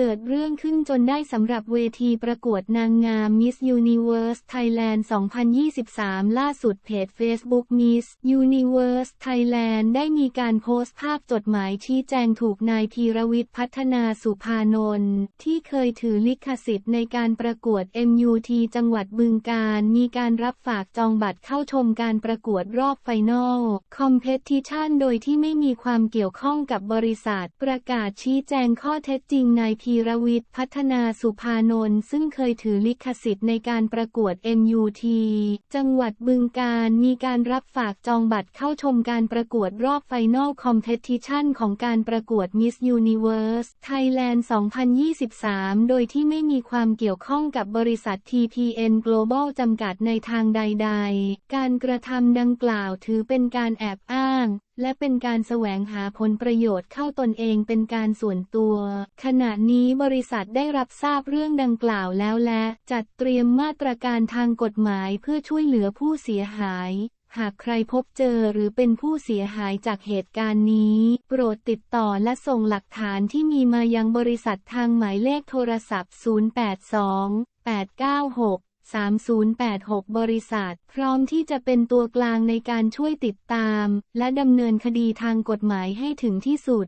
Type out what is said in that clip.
เกิดเรื่องขึ้นจนได้สำหรับเวทีประกวดนางงาม Miss Universe Thailand 2023 ล่าสุดเพจ Facebook Miss Universe Thailand ได้มีการโพสต์ภาพจดหมายชี้แจงถูกนายพีรวิทย์พัฒนาสุภานนท์ที่เคยถือลิขสิทธิ์ในการประกวด MUT จังหวัดบึงการ มีการรับฝากจองบัตรเข้าชมการประกวดรอบไฟนอลคอมเพติชันโดยที่ไม่มีความเกี่ยวข้องกับบริษัท ประกาศชี้แจงข้อเท็จจริงนายพีรวิทย์พัฒนาสุภานนท์ซึ่งเคยถือลิขสิทธิ์ในการประกวด MUT จังหวัดบึงการมีการรับฝากจองบัตรเข้าชมการประกวดรอบไฟนอลคอมเพติชันของการประกวด Miss Universe Thailand 2023 โดยที่ไม่มีความเกี่ยวข้องกับบริษัท TPN Global จำกัดในทางใด ๆ การกระทำดังกล่าวถือเป็นการแอบอ้าง และเป็นการแสวงหาผลประโยชน์เข้าตนเองเป็นการส่วนตัว ขณะนี้บริษัทได้รับทราบเรื่องดังกล่าวแล้วและ จัดเตรียมมาตรการทางกฎหมายเพื่อช่วยเหลือผู้เสียหาย หากใครพบเจอหรือเป็นผู้เสียหายจากเหตุการณ์นี้ โปรดติดต่อและส่งหลักฐานที่มีมายังบริษัททางหมายเลขโทรศัพท์ 082 896 3086 บริษัท พร้อมที่จะเป็นตัวกลางในการช่วยติดตาม และดำเนินคดีทางกฎหมายให้ถึงที่สุด